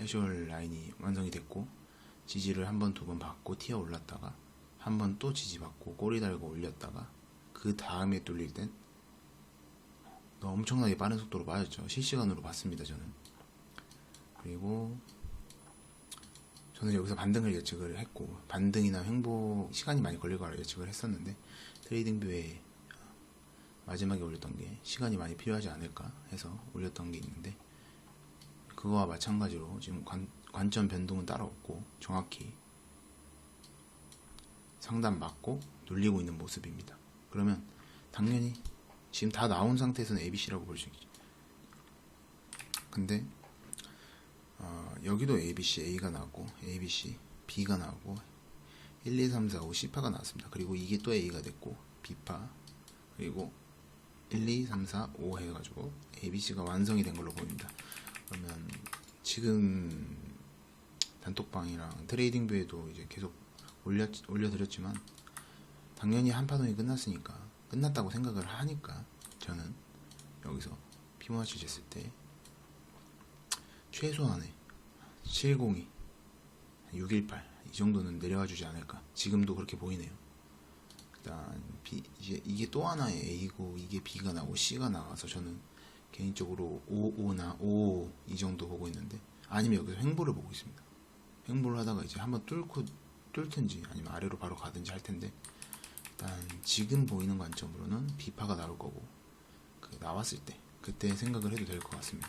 해쇼얼 라인이 완성이 됐고 지지를 한 번 두 번 받고 튀어 올랐다가 한 번 또 지지 받고 꼬리 달고 올렸다가 그 다음에 뚫릴 땐 엄청나게 빠른 속도로 빠졌죠. 실시간으로 봤습니다, 저는. 그리고 저는 여기서 반등을 예측을 했고 반등이나 횡보 시간이 많이 걸릴 거라 예측을 했었는데 트레이딩 뷰에 마지막에 올렸던 게 시간이 많이 필요하지 않을까 해서 올렸던 게 있는데 그거와 마찬가지로 지금 관, 관점 변동은 따라없고 정확히 상단 맞고 눌리고 있는 모습입니다. 그러면 당연히 지금 다 나온 상태에서는 ABC라고 볼 수 있죠. 근데 어, 여기도 ABC A가 나왔고 ABC B가 나오고 1, 2, 3, 4, 5 C파가 나왔습니다. 그리고 이게 또 A가 됐고 B파 그리고 1, 2, 3, 4, 5 해가지고 ABC가 완성이 된 걸로 보입니다. 지금 단톡방이랑 트레이딩 뷰에도 이제 계속 올려, 올려드렸지만 당연히 한파동이 끝났으니까 끝났다고 생각을 하니까 저는 여기서 피모나치 쟀을 때 최소한의 702, 618 이 정도는 내려와 주지 않을까. 지금도 그렇게 보이네요. 일단 B, 이제 이게 또 하나의 A고 이게 B가 나고 C가 나와서 저는 개인적으로 55나 55 이 정도 보고 있는데 아니면 여기서 횡보를 보고 있습니다. 횡보를 하다가 이제 한번 뚫고 뚫든지 아니면 아래로 바로 가든지 할 텐데 일단 지금 보이는 관점으로는 B파가 나올 거고 그 나왔을 때 그때 생각을 해도 될 것 같습니다